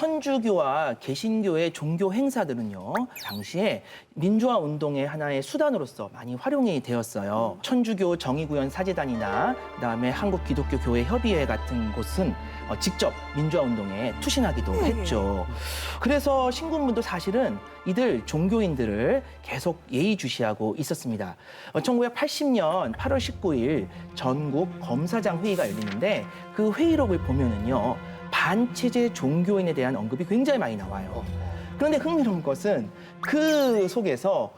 천주교와 개신교의 종교 행사들은요 당시에 민주화 운동의 하나의 수단으로서 많이 활용이 되었어요. 천주교 정의구현 사재단이나 그다음에 한국 기독교 교회 협의회 같은 곳은 어, 직접 민주화 운동에 투신하기도 했죠. 그래서 신군부도 사실은 이들 종교인들을 계속 예의주시하고 있었습니다. 어, 1980년 8월 19일 전국 검사장 회의가 열리는데 그 회의록을 보면은요 반체제 종교인에 대한 언급이 굉장히 많이 나와요. 그런데 흥미로운 것은 그 속에서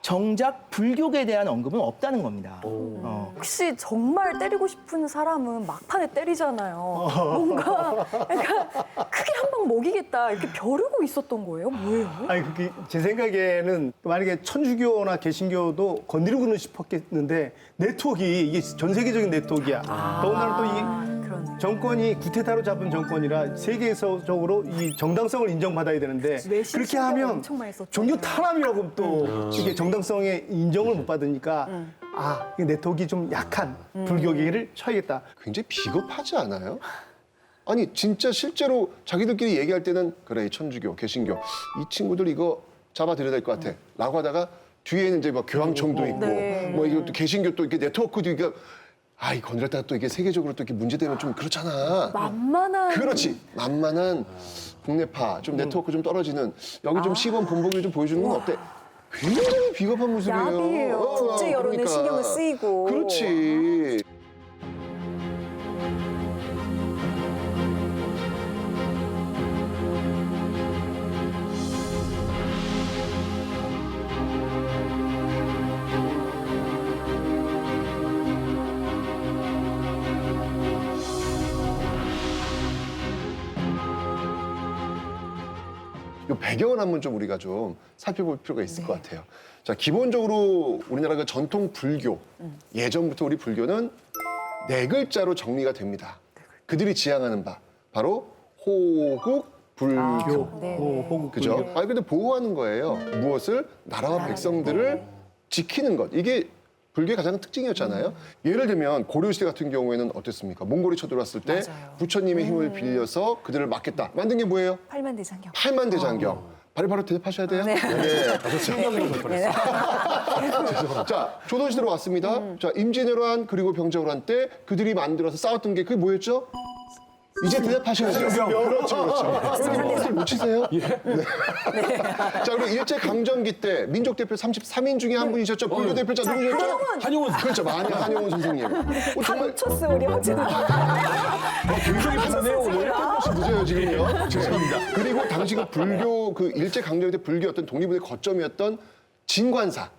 정작 불교에 대한 언급은 없다는 겁니다. 어. 혹시 정말 때리고 싶은 사람은 막판에 때리잖아요. 뭔가 약간 크게 한 방 먹이겠다 이렇게 벼르고 있었던 거예요? 뭐예요? 아니 그게 제 생각에는 만약에 천주교나 개신교도 건드리고는 싶었겠는데 네트워크 이게 전 세계적인 네트워크야. 더군다나 또 이 그러네. 정권이 구테타로 잡은 정권이라 세계적으로 이 정당성을 인정받아야 되는데 그렇게 신경 하면 엄청 많이 썼잖아요. 종교 탄압이라고 또 이게 정당성의 인정을 못 받으니까 아, 이 네트워크가 좀 약한 불교계를 쳐야겠다. 굉장히 비겁하지 않아요? 아니 진짜 실제로 자기들끼리 얘기할 때는 그래 이 천주교, 개신교 이 친구들 이거 잡아 들여야 될 것 같아. 라고 하다가 뒤에는 이제 뭐 교황청도 있고 네. 뭐또 개신교 또 이렇게 네트워크도 이게 아, 이 건드렸다가 또 이게 세계적으로 또 이렇게 문제되면 좀 그렇잖아. 만만한 그렇지. 만만한 국내파, 좀 네트워크 좀 떨어지는 여기 좀 시범 본보기를 좀 보여주는 건 어때? 굉장히 비겁한 모습이에요. 야비해요. 어, 국제 여론에 신경을 쓰이고. 그렇지. 이 배경을 한번 좀 우리가 좀 살펴볼 필요가 있을 것 같아요. 자, 기본적으로 우리나라 그 전통 불교, 예전부터 우리 불교는 네 글자로 정리가 됩니다. 그들이 지향하는 바, 바로 호국 불교. 네. 어, 호국 그죠? 불교. 아니, 근데 보호하는 거예요. 무엇을? 나라와 백성들을 지키는 것. 이게 불교의 가장 큰 특징이었잖아요. 예를 들면 고려시대 같은 경우에는 어땠습니까? 몽골이 쳐들어왔을 때 맞아요. 부처님의 힘을 빌려서 그들을 막겠다. 만든 게 뭐예요? 팔만대장경. 팔만대장경. 바로바로 대답하셔야 돼요. 네. 네. 자, 조선시대로 왔습니다. 자, 임진왜란 그리고 병자호란 때 그들이 만들어서 싸웠던 게 그게 뭐였죠? 이제 대답하셔야죠. 그렇죠, 그렇죠. 선생님 놓치세요? 네. 자, 그리고 일제 강점기 때 민족 대표 33인 중에 한 분이셨죠. 불교 대표자 누구셨죠? 한용운 그렇죠, 마녀 한용운 선생님. 어, 다 정말 놓쳤어 우리 형제들. 굉장히 편하네요 오늘. 시 늦어요 지금요. 죄송합니다. 그리고 당시 그 불교 그 일제 강점기 때 불교 어떤 독립운의 거점이었던 진관사.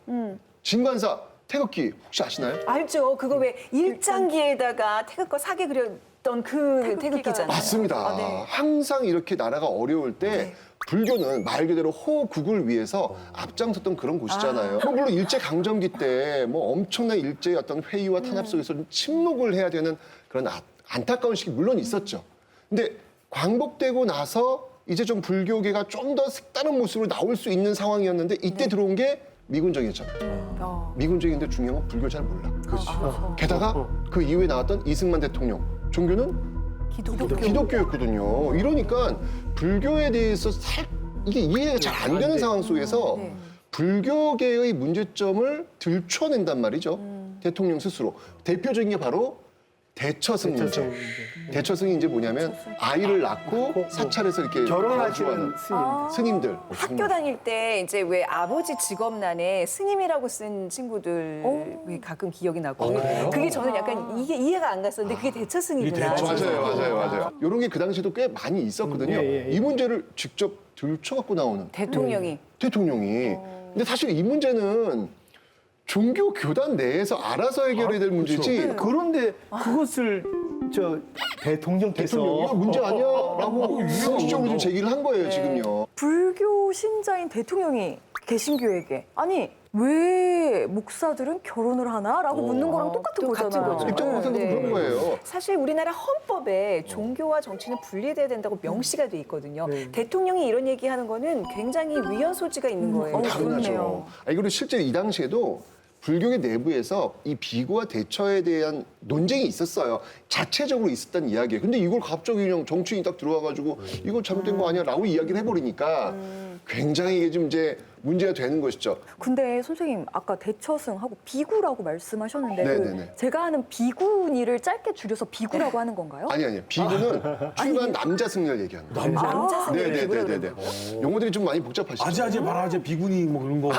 진관사 태극기 혹시 아시나요? 알죠. 그거 왜 일장기에다가 태극과 사계 그 렸던 그 태극기잖아요. 맞습니다. 아, 네. 항상 이렇게 나라가 어려울 때 불교는 말 그대로 호국을 위해서 앞장섰던 그런 곳이잖아요. 뭐 물론 일제 강점기 때 뭐 엄청난 일제의 어떤 회의와 탄압 속에서 좀 침묵을 해야 되는 그런 아- 안타까운 시기 물론 있었죠. 근데 광복되고 나서 이제 좀 불교계가 좀 더 색다른 모습으로 나올 수 있는 상황이었는데 이때 들어온 게 미군정이었잖아요. 어. 미군정인데 중요한 건 불교 잘 몰라. 아, 게다가 그 이후에 나왔던 이승만 대통령 종교는 기독교. 기독교였거든요. 이러니까 불교에 대해서 살 이게 이해가 잘 안 되는 상황 속에서 네. 불교계의 문제점을 들춰낸단 말이죠. 대통령 스스로 대표적인 게 바로 대처승 문제. 대처승 대처승이 이제 뭐냐면 아이를 낳고 사찰에서 이렇게 결혼하시는 거주하는 스님. 스님들. 학교 다닐 때 이제 왜 아버지 직업란에 스님이라고 쓴 친구들 왜 가끔 기억이 나고 그게 저는 약간 이게 이해가 안 갔었는데 그게 대처승이구나. 맞아요, 맞아요, 맞아요. 이런 게 그 당시에도 꽤 많이 있었거든요. 음, 예, 예, 예. 이 문제를 직접 들춰갖고 나오는 대통령이 대통령이. 근데 사실 이 문제는 종교 교단 내에서 알아서 해결해야 될 문제지. 그런데 그것을 저 대통령께서 대통령이 이거 문제 아니야라고 어, 유형적으로 좀 제기를 한 거예요 지금요. 불교 신자인 대통령이 개신교에게 아니 왜 목사들은 결혼을 하나라고 묻는 거랑 똑같은 또 같은 거잖아요. 거죠. 입장으로 생각하면 네. 그런 거예요. 사실 우리나라 헌법에 종교와 정치는 분리돼야 된다고 명시가 돼 있거든요. 대통령이 이런 얘기하는 거는 굉장히 위헌 소지가 있는 거예요. 어, 당연하죠. 그렇네요. 아니 그리고 실제 이 당시에도 불교의 내부에서 이 비구와 대처에 대한 논쟁이 있었어요. 자체적으로 있었다는 이야기예요. 근데 이걸 갑자기 그냥 정치인이 딱 들어와가지고 이거 잘못된 거 아니야 라고 이야기를 해버리니까 굉장히 이게 좀 이제 문제가 되는 것이죠. 근데 선생님 아까 대처승하고 비구라고 말씀하셨는데 그 네네네. 제가 하는 비구니를 짧게 줄여서 비구라고 하는 건가요? 아니 아니요. 비구는 출간 남자 승려를 얘기하는 거예요. 남자 승리 네네네네네. 용어들이 좀 많이 복잡하시죠. 아재 아재 말아재 비구니 뭐 그런 거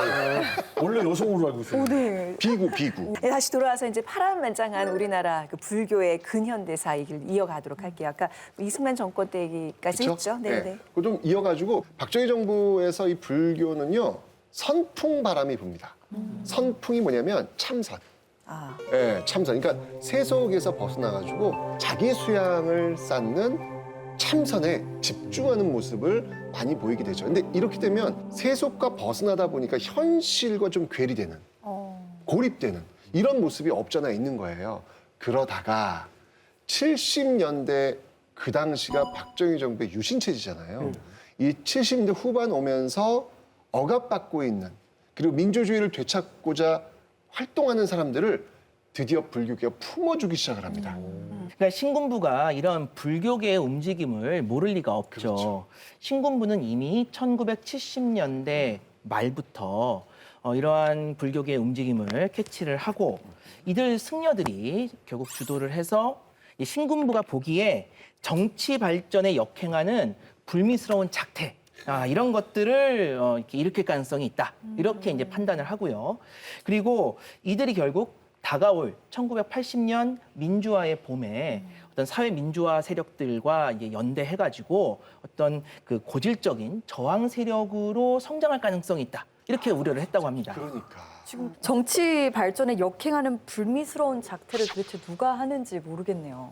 원래 여성으로 알고 있어요. 오, 네. 비구 비구. 네, 다시 돌아와서 이제 파란만장한 우리나라 그 불교의 근현대사 얘기를 이어가도록 할게요. 아까 이승만 정권 때 얘기까지 했죠. 네, 네. 그거 좀 이어가지고 박정희 정부에서 이 불교는요 선풍 바람이 붑니다. 선풍이 뭐냐면 참선. 아, 예, 참선. 그러니까 세속에서 벗어나가지고 자기 수양을 쌓는 참선에 집중하는 모습을 많이 보이게 되죠. 근데 이렇게 되면 세속과 벗어나다 보니까 현실과 좀 괴리되는, 고립되는 이런 모습이 없잖아 있는 거예요. 그러다가 70년대 그 당시가 박정희 정부의 유신체제잖아요. 이 70년대 후반 오면서 억압받고 있는 그리고 민주주의를 되찾고자 활동하는 사람들을 드디어 불교계가 품어주기 시작을 합니다. 그러니까 신군부가 이런 불교계의 움직임을 모를 리가 없죠. 신군부는 이미 1970년대 말부터 어, 이러한 불교계의 움직임을 캐치를 하고 이들 승려들이 결국 주도를 해서 이 신군부가 보기에 정치 발전에 역행하는 불미스러운 작태 아, 이런 것들을 어, 이렇게 일으킬 가능성이 있다. 이렇게 이제 판단을 하고요. 그리고 이들이 결국 다가올 1980년 민주화의 봄에 어떤 사회 민주화 세력들과 이제 연대해가지고 어떤 그 고질적인 저항 세력으로 성장할 가능성이 있다. 이렇게 우려를 했다고 합니다. 그러니까. 지금 정치 발전에 역행하는 불미스러운 작태를 도대체 누가 하는지 모르겠네요.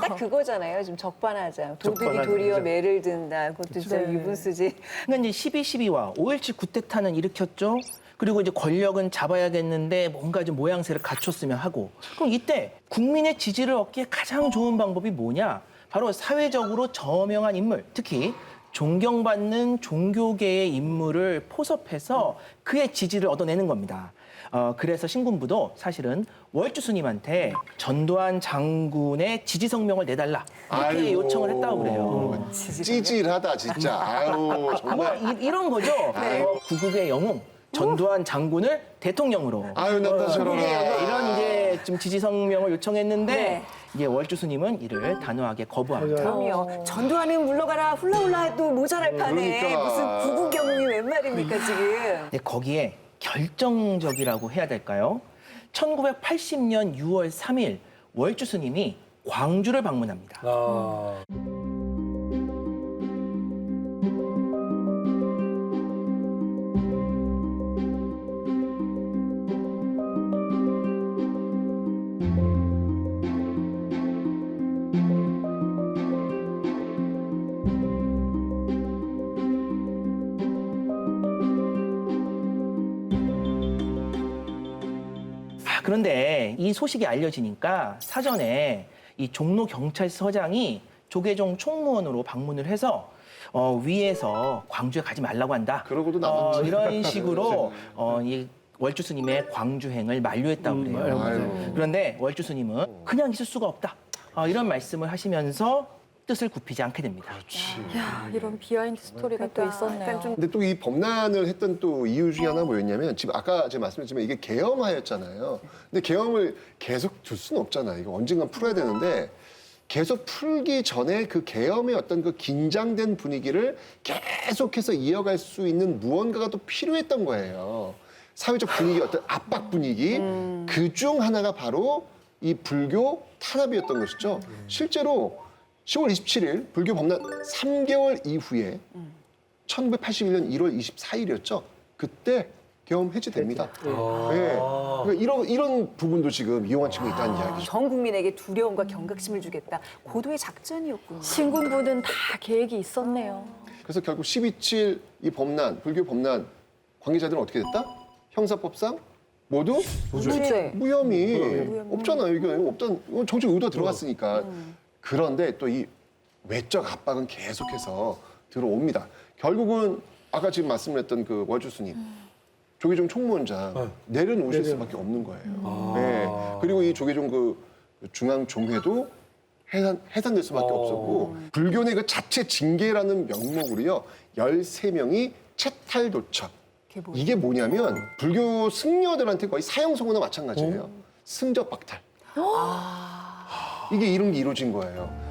딱 그거잖아요. 지금 적반하장. 도둑이 적반하장, 도리어. 매를 든다. 그것도 진짜 네. 유분수지. 그러니까 이제 12.12와 5.17 쿠데타는 일으켰죠. 그리고 이제 권력은 잡아야겠는데 뭔가 좀 모양새를 갖췄으면 하고. 그럼 이때 국민의 지지를 얻기에 가장 좋은 방법이 뭐냐? 바로 사회적으로 저명한 인물, 특히 존경받는 종교계의 인물을 포섭해서 그의 지지를 얻어내는 겁니다. 어, 그래서 신군부도 사실은 월주 스님한테 전두환 장군의 지지 성명을 내달라 이렇게 아이고. 요청을 했다고 그래요. 찌질하다 진짜. 아유 뭐 정말. 이, 런 거죠. 어, 구국의 영웅 전두환 장군을 대통령으로. 아유 남다처럼. 네, 이런 이제 좀 지지 성명을 요청했는데 네. 이제 월주 스님은 이를 단호하게 거부합니다. 그럼요. 전두환은 물러가라. 훌라훌라도 모자랄 판에 그러니까. 무슨 구국 영웅이 웬 말입니까 지금. 근데 거기에 결정적이라고 해야 될까요? 1980년 6월 3일 월주 스님이 광주를 방문합니다. 아, 그런데 이 소식이 알려지니까 사전에 이 종로 경찰서장이 조계종 총무원으로 방문을 해서 어, 위에서 광주에 가지 말라고 한다. 그러고도 어, 남았지. 이런 식으로 어, 이 월주 스님의 광주행을 만류했다고 그래요. 음, 아유. 그런데 월주 스님은 그냥 있을 수가 없다. 어, 이런 말씀을 하시면서 뜻을 굽히지 않게 됩니다. 야, 이런 비하인드 스토리가 또 있었네요. 약간 좀 근데 또 이 범란을 했던 또 이유 중에 하나 뭐였냐면 지금 아까 제가 말씀드렸지만 이게 계엄하였잖아요. 근데 계엄을 계속 둘 수는 없잖아요. 이거 언젠간 풀어야 되는데 계속 풀기 전에 그 계엄의 어떤 그 긴장된 분위기를 계속해서 이어갈 수 있는 무언가가 또 필요했던 거예요. 사회적 분위기 어떤 압박 분위기 그 중 하나가 바로 이 불교 탄압이었던 것이죠. 실제로 10월 27일 불교 범란 3개월 이후에 1981년 1월 24일이었죠. 그때 계엄 해제됩니다. 예. 그러니까 이런 이런 부분도 지금 이용한 친구 있다는 이야기죠. 전 국민에게 두려움과 경각심을 주겠다. 고도의 작전이었군요. 신군부는 다 계획이 있었네요. 그래서 결국 12.7 이 범란, 불교 범란 관계자들은 어떻게 됐다? 형사법상 모두 무죄. 무혐의 없잖아요. 이게 이건 정치 의도가 들어갔으니까. 그런데 또 이 외적 압박은 계속해서 들어옵니다. 결국은 아까 지금 말씀드렸던 그 월주 스님 조계종 총무원장 네. 내려놓으실 내려- 수밖에 없는 거예요. 아. 네. 그리고 이 조계종 그 중앙 종회도 해산, 해산될 수밖에 어. 없었고 불교의 그 자체 징계라는 명목으로요 13명이 채탈 도착. 이게 뭐냐면 불교 승려들한테 거의 사형 선고나 마찬가지예요. 승적 박탈. 이게 이런 게 이루어진 거예요.